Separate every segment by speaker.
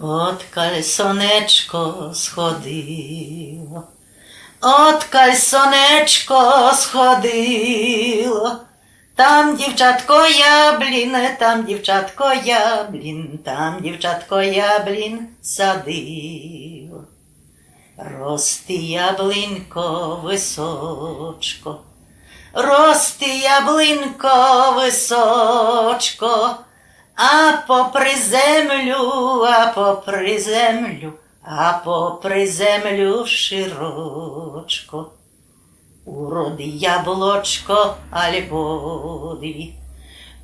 Speaker 1: Откаль сонечко сходило, Откаль сонечко сходило, там дівчатко яблін, там дівчатко яблін, там дівчатко яблін садило. Рости яблинко височко, рости яблинко височко, а попри землю, а попри землю, а попри землю широчко. Уроди яблочко альбо дві,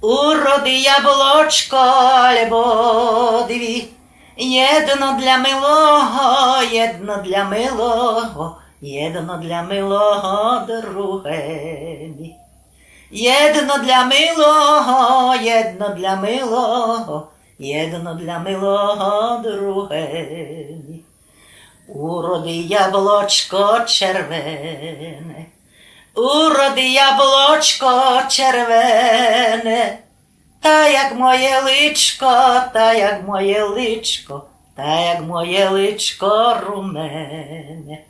Speaker 1: уроди яблочко альбо дві, єдно для милого, єдно для милого, єдно для милого друге. Єдно для милого, єдно для милого, єдно для милого друге. Уроди яблочко червене, уроди яблочко червене, та як моє личко, та як моє личко, та як моє личко румене.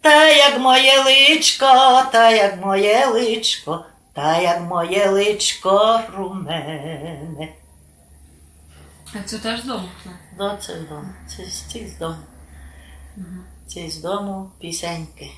Speaker 1: Та як моє личко, та як моє личко, та як моє личко румене.
Speaker 2: А це теж дому.
Speaker 1: Да, це з дому, це з, це з дому. Це з дому пісеньки.